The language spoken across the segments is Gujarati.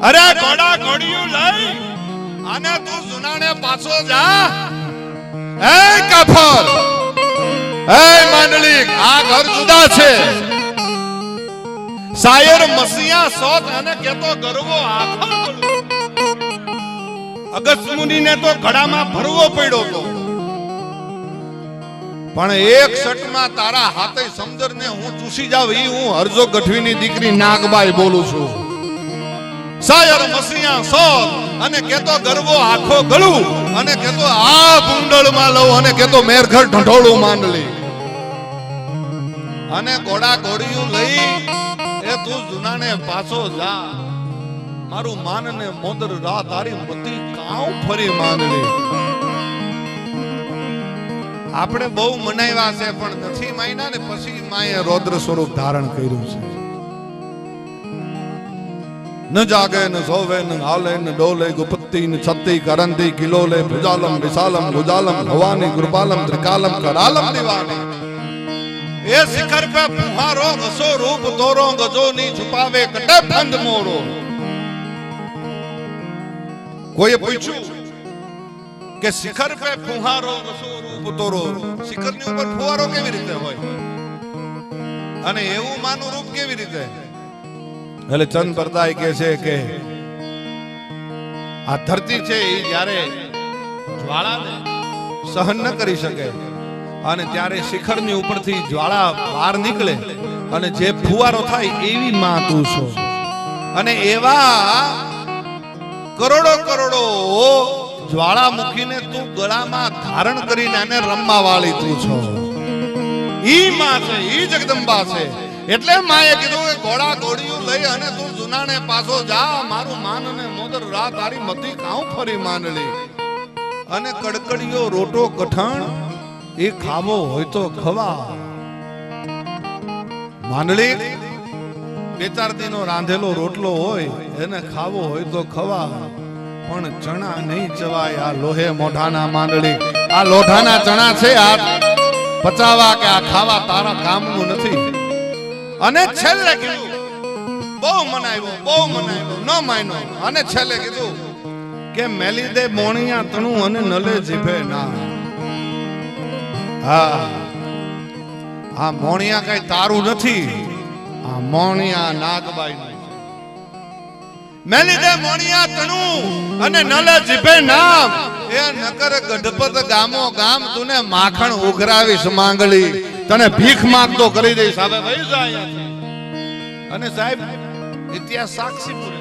અરે ઘોડા ઘોડિયું લઈ અને તું સુનાને પાછો જા. એ કફર! એ માંડલિક આ ઘર જુદા છે. શાયર મસિયા સોત અને કેતો ગરવો આખો અગસ્ત મુનિને તો ઘડામાં ભરવો પડ્યો તો પણ એક શટમાં તારા હાથે સમજરને હું ચૂસી જાવ એ હું હરજો ગઠવીની દીકરી નાગબાઈ બોલું છું. સાયર મસિયા સોલ. અને કેતો ગરવો આખો ગળું, અને કેતો આ ભૂંડળમાં લઉં, અને કેતો મેરઘર ઢંઢોળું માંડલી. અને ઘોડા ઘોડિયું લઈ, એ તું જુનાને પાછો જા. મારું માન ને મોદર રા તારી મતી કાઉ ફરી માંડલી. આપણે બહુ મનાવ્યા છે, પણ નથી માયના ને પછી માએ રૌદ્ર સ્વરૂપ ધારણ કર્યું છે. ન જાગે ન સોવે ન હાલે ન ડોલે ગુપત્તી ન છત્તી કરંતી કિલોલે ભુજાલમ વિશાલમ ભુજાલમ ભવાની કૃપાલમ ત્રિકાલમ કરાલમ દિવાની એ શિખર પે ફુહારો હસો રૂપ તોરો ગજો ની છુપાવે કટે ફંદ મોરો કોઈએ પૂછ્યું કે શિખર પે ફુહારો ઘસો રૂપ તોરો શિખરની ઉપર ફુવારો કેવી રીતે હોય અને એવું માનું રૂપ કેવી રીતે એટલે ચંદ પરદાય કે છે કે, આ ધરતી છે એ જ્યારે જ્વાળાને સહન ન કરી શકે અને ત્યારે શિખરની ઉપરથી જ્વાળા બહાર નીકળે અને જે ફુવારો થાય એવી માં તું છો. અને એવા કરોડો કરોડો જ્વાળા મૂકીને તું ગળામાં ધારણ કરીને આને રમવા વાળી તું છો. ઈ માં છે, ઈ જગદંબા છે. એટલે માએ કીધું કે ઘોડા ઘોડિયું લઈ અને તું જુનાને પાછો જા, મારું માન અને મોદર રા તારી મતી કાઉ ફરી માંડલી. અને કડકડીયો રોટો કઠણ એ ખાવો હોય તો ખવા માંડલી બે ચાર દિનો રાંધેલો રોટલો હોય, એને ખાવો હોય તો ખવા પણ ચણા નહીં ચવાય આ લોહે મોઢાના માંડળી આ લોઢાના ચણા છે આ પચાવા કે આ ખાવા તારા કામનું નથી. અને છેલ્લે કીધું, બહુ મનાવ્યો બહુ મનાવ્યો, ન માન્યો. અને છેલ્લે કીધું કે મેલી દે મોણિયા તણું અને નલે જીભે ના. હા, આ મોણિયા કઈ તારું નથી, આ મોણિયા નાગબાઈ મેલી દે મોણિયા તણું અને નલે જીભે નામ. એ નકર ગઢપત ગામો ગામ તુને માખણ ઉઘરાવીશ માંગલી. તને ભીખ માંગતો કરી દઈશ. હવે વહી જા. અને સાહેબ, ઇતિહાસ સાક્ષી પૂરે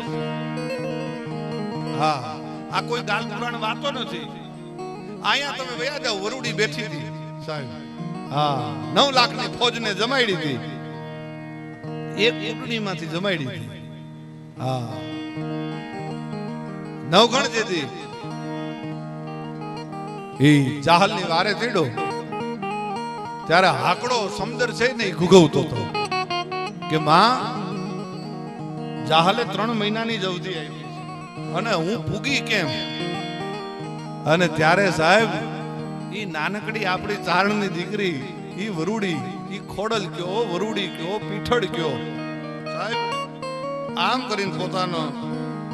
હા, આ કોઈ ગાલ પુરાણ વાતો નથી. અહીંયા તમે વયા જાઓ, વરુડી બેઠી હતી સાહેબ. હા, નવ લાખની ફોજને જમાડી હતી. એક કુટણીમાંથી જમાડી હતી. હા. નવગણ જે હતી ચાહલની વારે ચડ્યો. ત્યારે હાકડો સમદર છે ને ગુગવતો હતો. કે માં, જાહલે ત્રણ મહિનાની જવધી આવી. અને હું ફૂગી કેમ? અને ત્યારે સાહેબ એ નાનકડી આપણી ચારણની દીકરી એ વરુડી એ ખોડલ કયો, વરુડી કયો, પીઠળ કયો. સાહેબ, આમ કરીને પોતાનો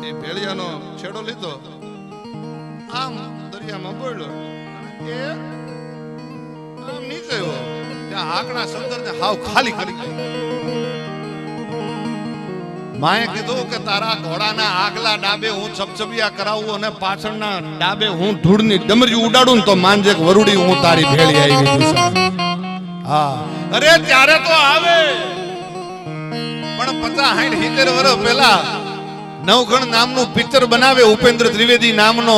એ ભેળિયાનો છેડો લીધો. આમ દરિયામાં બોલ્યો એ આવ્યો. ત્યાં આંકડા સંદરને હાવ ખાલી કરી ગયો. માએ કીધું કે તારા ઘોડાના આગલા ડાબે હું છપછપિયા કરાવું અને પાછળના ડાબે હું ધૂળની ડમરી ઉડાડું ને તો માનજે વરુડી હું તારી ભેળી આવી છું. હા. અરે ત્યારે તો આવે. પણ પચાસ સાઠ સિત્તેર વર્ષ પહેલા નવગણ નામનું પિક્ચર બનાવે ઉપેન્દ્ર ત્રિવેદી નામનો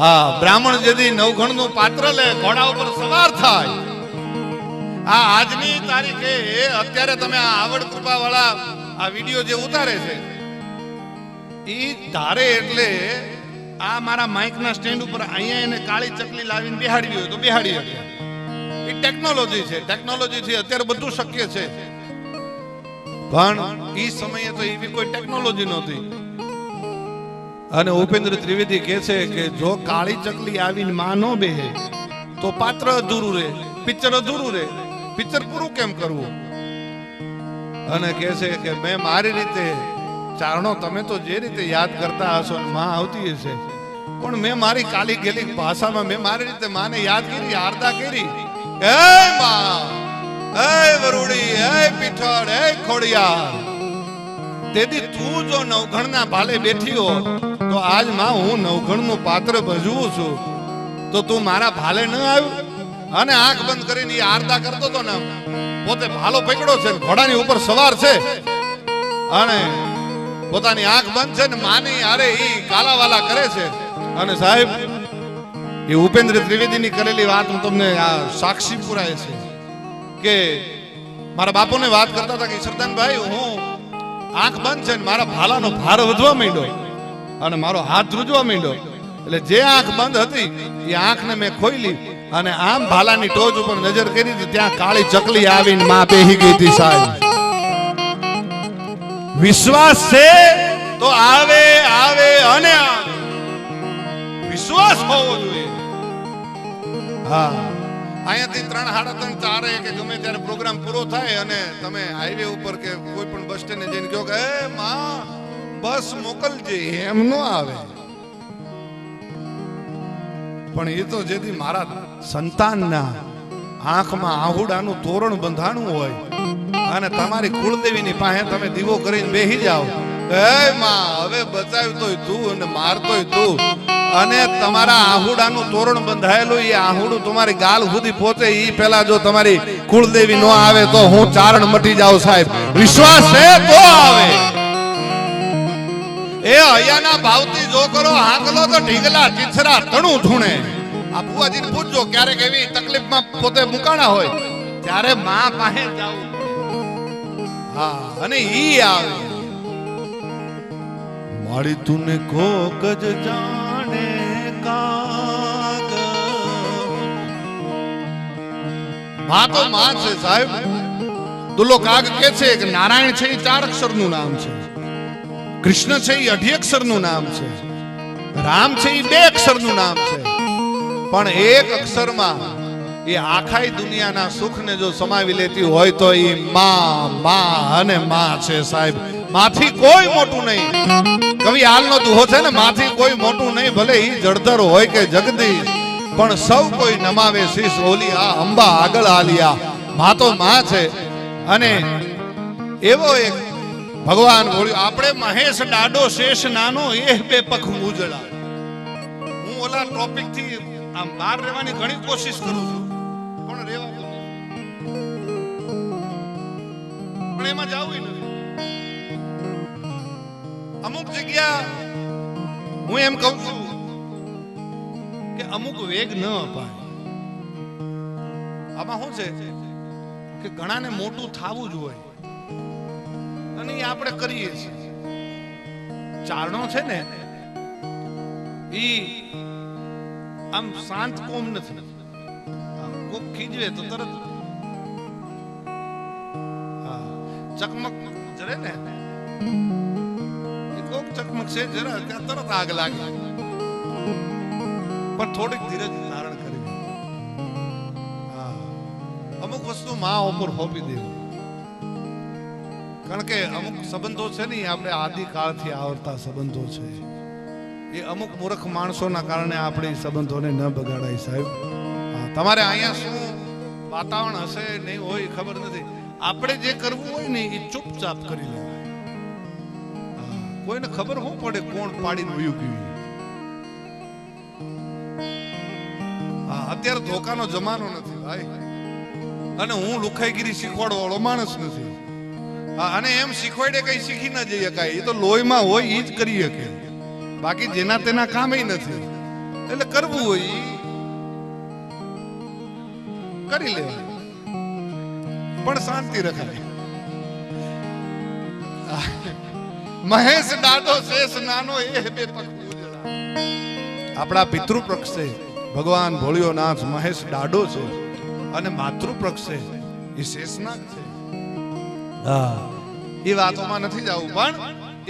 હા, બ્રાહ્મણ જેથી નવઘણનું પાત્ર લે, ઘોડા ઉપર સવાર થાય. આ આજની તારીખે અત્યારે તમે આ આવડ કૃપા વાળા આ વીડિયો જે ઉતારે છે ઈ ધારે એટલે આ મારા માઇક ના સ્ટેન્ડ ઉપર અહીંયા એને કાળી ચકલી લાવીને બેહાડવી હોય તો બેહાડી શકે. એ ટેકનોલોજી છે ટેકનોલોજી થી અત્યારે બધું શક્ય છે. પણ ઈ સમયે તો એવી કોઈ ટેકનોલોજી નહોતી. અને ઉપેન્દ્ર ત્રિવેદી કહે છે કે જો કાળી ચકલી આવીને માં ન બેહે, તો પાત્ર અધૂરું રહે, પિક્ચર અધૂરું રહે. પિક્ચર પૂરું કેમ કરવું? અને કહે છે કે મેં મારી રીતે ચારણો તમે તો જે રીતે યાદ કરતા હશો માં આવતી હશે. પણ મેં મારી કાલી ગેલી ભાષામાં મેં મારી રીતે માને યાદ કરી, આરતા કરી. હે માં, હે વરુડી, હે પીઠળ, હે ખોડિયા તેથી તું જો નવઘણના ભાલે બેઠી હો તો આજમાં હું નવઘણનું પાત્ર ભજવું છું. તો તું મારા ભાલે ન આવ્યું અને આંખ બંધ કરીને એ આરતા કરતો તો ને પોતે ભાલો પકડો છે ઘોડાની ઉપર સવાર છે. અને પોતાની આંખ બંધ છે ને માની અરે ઈ કાલાવાલા કરે છે. અને સાહેબ, એ ઉપેન્દ્ર ત્રિવેદીની કરેલી વાત હું તમને આ સાક્ષી પુરાય છે કે મારા બાપુને વાત કરતા હતા કે સરદાનભાઈ હું આંખ બંધ છે ને મારા ભાલાનો ભાર વધવા માંડ્યો. અને મારો હાથ ધ્રુજવા માંડ્યો. એટલે જે આંખ બંધ હતી એ આંખને મેં ખોઈલી અને આમ ભાલાની ટોચ ઉપર નજર કરી હતી ત્યાં કાળી ચકલી આવીને માં બેહી ગઈ હતી સાહેબ. વિશ્વાસ છે? તો આવે આવે અને વિશ્વાસ હોવો જોઈએ. હા. અહીંયાથી ત્રણ સાડા ત્રણ ચારે કે ગમે ત્યારે પ્રોગ્રામ પૂરો થાય અને તમે હાઈવે ઉપર કે કોઈ પણ બસ સ્ટેન્ડ જઈને કહો કે એ માં બસ મોકલજે, એમ નો આવે. પણ એ તો જેથી મારા સંતાનના આંખમાં આહુડાનું તોરણ બંધાણું હોય અને તમારી કુળદેવીની પાસે તમે દીવો કરીને બેહી જાઓ. એ માં, હવે બચાવ્યું તોય તું અને મારતોય તું. અને તમારા આહુડાનું તોરણ બંધાયેલું, એ આહુડું તમારી ગાલ સુધી પહોંચે એ પહેલા જો તમારી કુળદેવી ન આવે તો હું ચારણ મટી જાઉં સાહેબ. વિશ્વાસ છે તો આવે. એ અહીંયાના ભાવથી જો કરો હાંકલો તો ઢીંગલા ચીથરા તણું ઢૂણે આ બુવાજીને પૂછજો ક્યારેક એવી તકલીફમાં પોતે મુકાણા હોય? ત્યારે માં પાસે જાવું હા અને ઈ આવે. મારી તુને કોક જ જાણે કાગ. માં તો માં છે સાહેબ. દુલો કાગ કે છે? કે નારાયણ છે એ ચાર અક્ષરનું નામ છે. કૃષ્ણ છે એ અઢી અક્ષરનું નામ છે. રામ છે એ બે અક્ષરનું નામ છે. પણ એક અક્ષરમાં એ આખાઈ દુનિયાના સુખને જો સમાવી લેતી હોય તો એ માં માં અને માં છે સાહેબ. માથી કોઈ મોટું નહીં. કવિ, હાલનો દુહો છે ને, માથી કોઈ મોટું નહીં, ભલે એ જળધર હોય કે જગદીશ, પણ સૌ કોઈ નમાવે શીશ ઓલી આ અંબા આગળ આલિયા. માં તો માં છે. અને એવો એક ભગવાન બોલ્યું, આપણે મહેશ ડાડો શેષ નાનો, એ બે પખ ઉજળા હું ઓલા ટોપિકથી આમ બહાર રહેવાની ઘણી કોશિશ કરું છું, પણ રહેવા પણ એમાં જાવું નથી. અમુક જગ્યા હું એમ કહું છું કે અમુક વેગ ન અપાય. આમાં શું છે? કે ઘણાને મોટું થાવું જ હોય. અને એ આપણે કરીએ છીએ. ચારણો છે ને ઈ આમ શાંત કોમ નથી. કોક ખીજવે તો તરત. ચકમક જરે ને, એ કોક ચકમક છે જરા ત્યાં તરત આગ લાગે. પણ થોડીક ધીરજ ધારણ કરી. અમુક વસ્તુ માં ઉપર હોપી દેવી. કારણ કે અમુક સંબંધો છે ને આપણે આદિકાળથી આવતા સંબંધો છે. એ અમુક મૂર્ખ માણસોના કારણે આપણે સંબંધોને ન બગાડાય સાહેબ. તમારે અહીંયા શું વાતાવરણ હશે નહીં હોય ખબર નથી. આપણે જે કરવું હોય ને એ ચૂપચાપ કરી લેવાય. કોઈને ખબર શું પડે કોણ પાડીને વયું ગયું અત્યારે ધોકાનો જમાનો નથી ભાઈ. અને હું લુખાઈગીરી શીખવાડવા વાળો માણસ નથી. અને એમ શીખવાડે કઈ શીખી ન જઈએ કાંઈ. એ તો લોહીમાં હોય એ જ કરી શકે. બાકી જેના તેના કામ નથી. એટલે કરવું હોય કરી લેવાય પણ શાંતિ રખાય. મહેશ દાદો શેષ નાનો, એ બે. આપણા પિતૃપક્ષ છે. ભગવાન ભોળિયોનાથ મહેશ દાડો છે. અને માતૃપક્ષ છે. એ શેષનાગ છે. એ વાતોમાં નથી જવું પણ